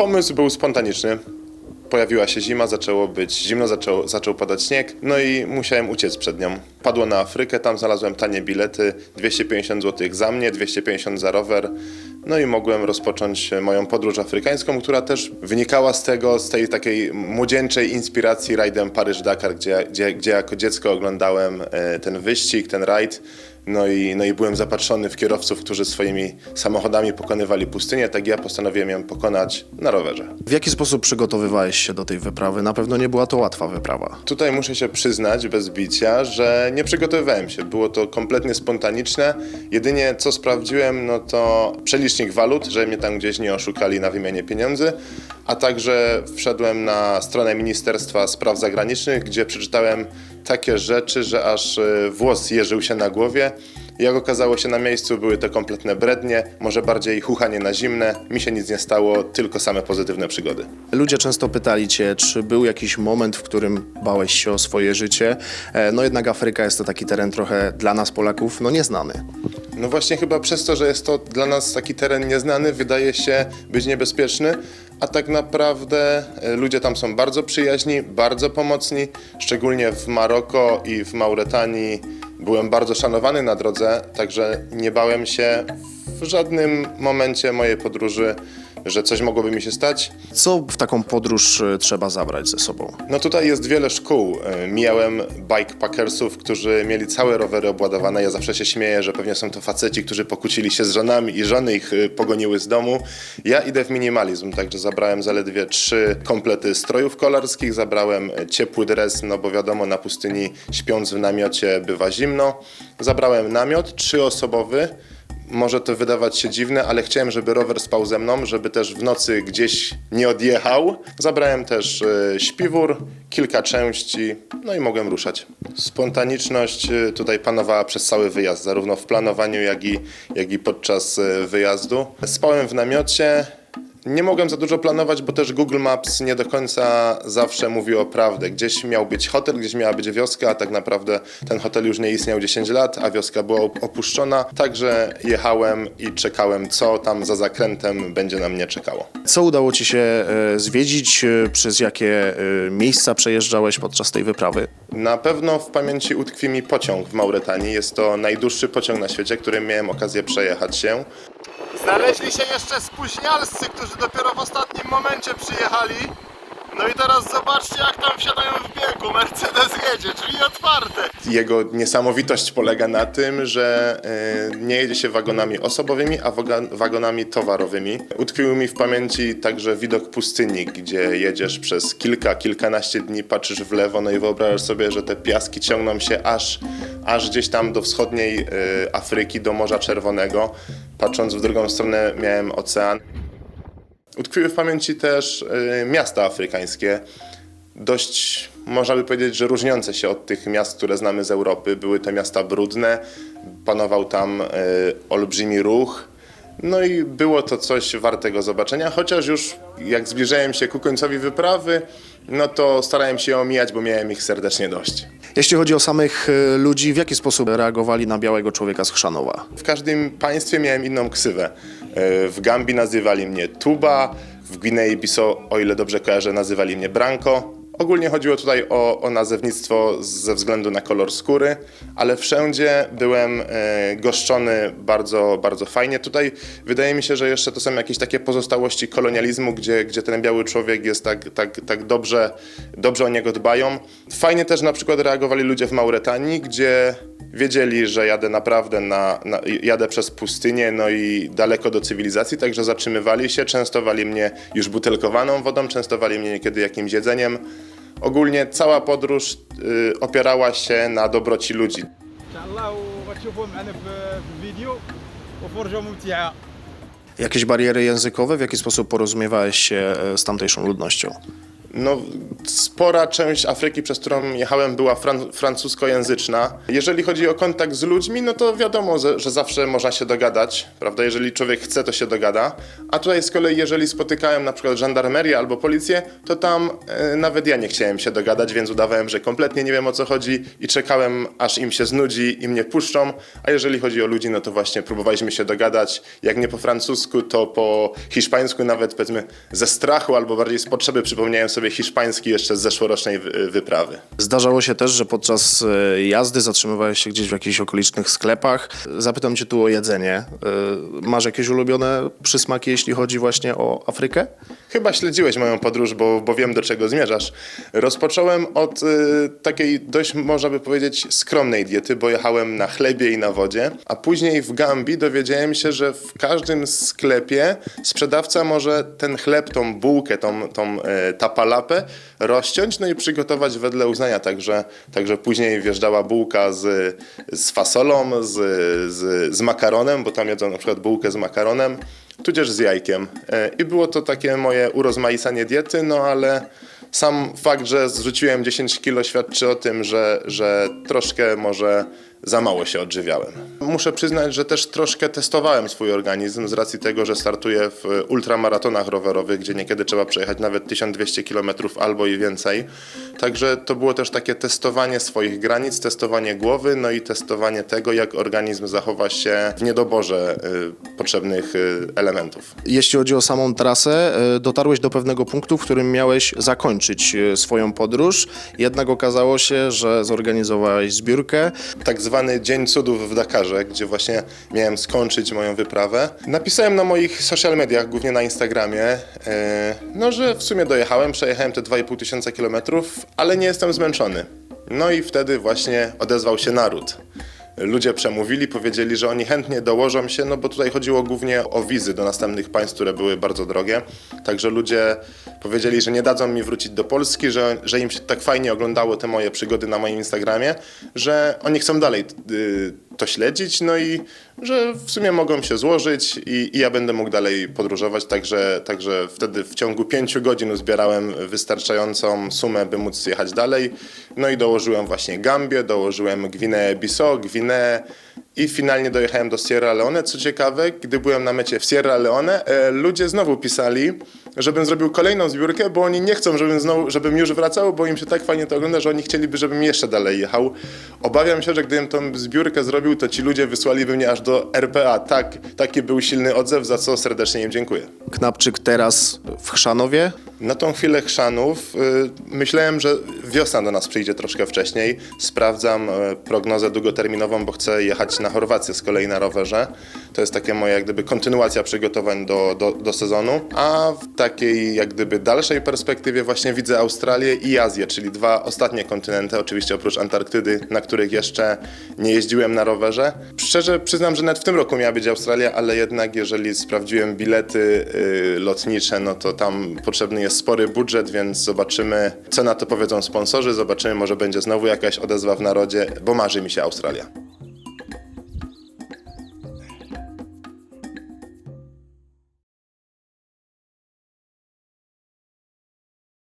Pomysł był spontaniczny. Pojawiła się zima, zaczęło być zimno, zaczął, zaczął padać śnieg, no i musiałem uciec przed nią. Padło na Afrykę, tam znalazłem tanie bilety, 250 zł za mnie, 250 za rower. No i mogłem rozpocząć moją podróż afrykańską, która też wynikała z tego, z tej takiej młodzieńczej inspiracji rajdem Paryż-Dakar, gdzie, gdzie, gdzie jako dziecko oglądałem e, ten wyścig, ten rajd. No i, no i byłem zapatrzony w kierowców, którzy swoimi samochodami pokonywali pustynię, tak ja postanowiłem ją pokonać na rowerze. W jaki sposób przygotowywałeś się do tej wyprawy? Na pewno nie była to łatwa wyprawa. Tutaj muszę się przyznać bez bicia, że nie przygotowywałem się. Było to kompletnie spontaniczne. Jedynie co sprawdziłem, no to przelicznik walut, że mnie tam gdzieś nie oszukali na wymianie pieniędzy, a także wszedłem na stronę Ministerstwa Spraw Zagranicznych, gdzie przeczytałem takie rzeczy, że aż e, włos jeżył się na głowie. Jak okazało się na miejscu, były to kompletne brednie, może bardziej chuchanie na zimne. Mi się nic nie stało, tylko same pozytywne przygody. Ludzie często pytali cię, czy był jakiś moment, w którym bałeś się o swoje życie. E, No jednak Afryka jest to taki teren trochę dla nas Polaków, no nieznany. No właśnie chyba przez to, że jest to dla nas taki teren nieznany, wydaje się być niebezpieczny, a tak naprawdę e, ludzie tam są bardzo przyjaźni, bardzo pomocni, szczególnie w Maroko i w Mauretanii byłem bardzo szanowany na drodze, także nie bałem się w żadnym momencie mojej podróży, że coś mogłoby mi się stać. Co w taką podróż e, trzeba zabrać ze sobą? No tutaj jest wiele szkół. E, Mijałem bikepackersów, którzy mieli całe rowery obładowane. Ja zawsze się śmieję, że pewnie są to faceci, którzy pokłócili się z żonami i żony ich e, pogoniły z domu. Ja idę w minimalizm, także zabrałem zaledwie trzy komplety strojów kolarskich, zabrałem ciepły dres, no bo wiadomo, na pustyni śpiąc w namiocie bywa zimno. Zabrałem namiot trzyosobowy, może to wydawać się dziwne, ale chciałem, żeby rower spał ze mną, żeby też w nocy gdzieś nie odjechał. Zabrałem też e, śpiwór, kilka części, no i mogłem ruszać. Spontaniczność e, tutaj panowała przez cały wyjazd, zarówno w planowaniu, jak i, jak i podczas e, wyjazdu. Spałem w namiocie. Nie mogłem za dużo planować, bo też Google Maps nie do końca zawsze mówiło prawdę. Gdzieś miał być hotel, gdzieś miała być wioska, a tak naprawdę ten hotel już nie istniał 10 lat, a wioska była op- opuszczona. Także jechałem i czekałem, co tam za zakrętem będzie na mnie czekało. Co udało ci się e, zwiedzić? E, Przez jakie e, miejsca przejeżdżałeś podczas tej wyprawy? Na pewno w pamięci utkwi mi pociąg w Mauretanii. Jest to najdłuższy pociąg na świecie, którym miałem okazję przejechać się. Znaleźli się jeszcze spóźnialscy, którzy dopiero w ostatnim momencie przyjechali. No i teraz zobaczcie jak tam wsiadają w biegu. Mercedes jedzie, drzwi otwarte. Jego niesamowitość polega na tym, że e, nie jedzie się wagonami osobowymi, a wagonami towarowymi. Utkwił mi w pamięci także widok pustyni, gdzie jedziesz przez kilka, kilkanaście dni, patrzysz w lewo, no i wyobrażasz sobie, że te piaski ciągną się aż, aż gdzieś tam do wschodniej e, Afryki, do Morza Czerwonego. Patrząc w drugą stronę miałem ocean. Utkwiły w pamięci też y, miasta afrykańskie, dość można by powiedzieć, że różniące się od tych miast, które znamy z Europy. Były to miasta brudne, panował tam y, olbrzymi ruch. No i było to coś wartego zobaczenia, chociaż już jak zbliżałem się ku końcowi wyprawy, no to starałem się omijać, bo miałem ich serdecznie dość. Jeśli chodzi o samych e, ludzi, w jaki sposób reagowali na białego człowieka z Chrzanowa? W każdym państwie miałem inną ksywę. E, W Gambii nazywali mnie Tuba, w Gwinei-Bissau, o ile dobrze kojarzę, nazywali mnie Branco. Ogólnie chodziło tutaj o, o nazewnictwo ze względu na kolor skóry, ale wszędzie byłem e, goszczony bardzo, bardzo fajnie. Tutaj wydaje mi się, że jeszcze to są jakieś takie pozostałości kolonializmu, gdzie, gdzie ten biały człowiek jest tak, tak, tak dobrze, dobrze o niego dbają. Fajnie też na przykład reagowali ludzie w Mauretanii, gdzie wiedzieli, że jadę naprawdę na, na, jadę przez pustynię, no i daleko do cywilizacji, także zatrzymywali się, częstowali mnie już butelkowaną wodą, częstowali mnie niekiedy jakimś jedzeniem. Ogólnie cała podróż y, opierała się na dobroci ludzi. Jakieś bariery językowe? W jaki sposób porozumiewałeś się e, z tamtejszą ludnością? No, spora część Afryki, przez którą jechałem, była fran- francuskojęzyczna. Jeżeli chodzi o kontakt z ludźmi, no to wiadomo, że, zawsze można się dogadać, prawda? Jeżeli człowiek chce, to się dogada. A tutaj z kolei, jeżeli spotykałem na przykład żandarmerię albo policję, to tam e, nawet ja nie chciałem się dogadać, więc udawałem, że kompletnie nie wiem o co chodzi i czekałem, aż im się znudzi i mnie puszczą. A jeżeli chodzi o ludzi, no to właśnie próbowaliśmy się dogadać. Jak nie po francusku, to po hiszpańsku, nawet powiedzmy ze strachu albo bardziej z potrzeby przypomniałem sobie hiszpański jeszcze z zeszłorocznej wy- wyprawy. Zdarzało się też, że podczas e, jazdy zatrzymywałeś się gdzieś w jakichś okolicznych sklepach. Zapytam cię tu o jedzenie. E, Masz jakieś ulubione przysmaki, jeśli chodzi właśnie o Afrykę? Chyba śledziłeś moją podróż, bo, bo wiem do czego zmierzasz. Rozpocząłem od y, takiej dość, można by powiedzieć, skromnej diety, bo jechałem na chlebie i na wodzie, a później w Gambii dowiedziałem się, że w każdym sklepie sprzedawca może ten chleb, tą bułkę, tą, tą e, tapalapę rozciąć, no i przygotować wedle uznania. Także, także później wjeżdżała bułka z, z fasolą, z, z, z makaronem, bo tam jedzą na przykład bułkę z makaronem, tudzież z jajkiem. E, I było to takie moje urozmaicanie diety, no ale sam fakt, że zrzuciłem 10 kilo świadczy o tym, że, że troszkę może za mało się odżywiałem. Muszę przyznać, że też troszkę testowałem swój organizm z racji tego, że startuję w ultramaratonach rowerowych, gdzie niekiedy trzeba przejechać nawet 1200 km albo i więcej. Także to było też takie testowanie swoich granic, testowanie głowy, no i testowanie tego, jak organizm zachowa się w niedoborze y, potrzebnych y, elementów. Jeśli chodzi o samą trasę, e, dotarłeś do pewnego punktu, w którym miałeś zakończyć swoją podróż. Jednak okazało się, że zorganizowałeś zbiórkę. tak zwany Dzień Cudów w Dakarze, gdzie właśnie miałem skończyć moją wyprawę. Napisałem na moich social mediach, głównie na Instagramie, e, no że w sumie dojechałem, przejechałem te 2,5 tysiąca kilometrów, ale nie jestem zmęczony. No i wtedy właśnie odezwał się naród. Ludzie przemówili, powiedzieli, że oni chętnie dołożą się, no bo tutaj chodziło głównie o wizy do następnych państw, które były bardzo drogie. Także ludzie powiedzieli, że nie dadzą mi wrócić do Polski, że, że im się tak fajnie oglądało te moje przygody na moim Instagramie, że oni chcą dalej y, to śledzić, no i że w sumie mogą się złożyć i, i ja będę mógł dalej podróżować, także, także wtedy w ciągu pięciu godzin uzbierałem wystarczającą sumę, by móc jechać dalej. No i dołożyłem właśnie Gambię, dołożyłem Gwineę-Bissau, Gwineę i finalnie dojechałem do Sierra Leone. Co ciekawe, gdy byłem na mecie w Sierra Leone, e, ludzie znowu pisali, żebym zrobił kolejną zbiórkę, bo oni nie chcą, żebym, znowu, żebym już wracał, bo im się tak fajnie to ogląda, że oni chcieliby, żebym jeszcze dalej jechał. Obawiam się, że gdybym tą zbiórkę zrobił, to ci ludzie wysłaliby mnie aż do RPA. Tak, taki był silny odzew, za co serdecznie im dziękuję. Knapczyk teraz w Chrzanowie. Na tą chwilę chrzanów y, myślałem, że wiosna do nas przyjdzie troszkę wcześniej. Sprawdzam y, prognozę długoterminową, bo chcę jechać na Chorwację z kolei na rowerze. To jest takie moje jak gdyby kontynuacja przygotowań do, do, do sezonu. A w takiej jak gdyby dalszej perspektywie właśnie widzę Australię i Azję, czyli dwa ostatnie kontynenty, oczywiście oprócz Antarktydy, na których jeszcze nie jeździłem na rowerze. Szczerze przyznam, że nawet w tym roku miała być Australia, ale jednak jeżeli sprawdziłem bilety y, lotnicze, no to tam potrzebny jest spory budżet, więc zobaczymy, co na to powiedzą sponsorzy, zobaczymy, może będzie znowu jakaś odezwa w narodzie, bo marzy mi się Australia.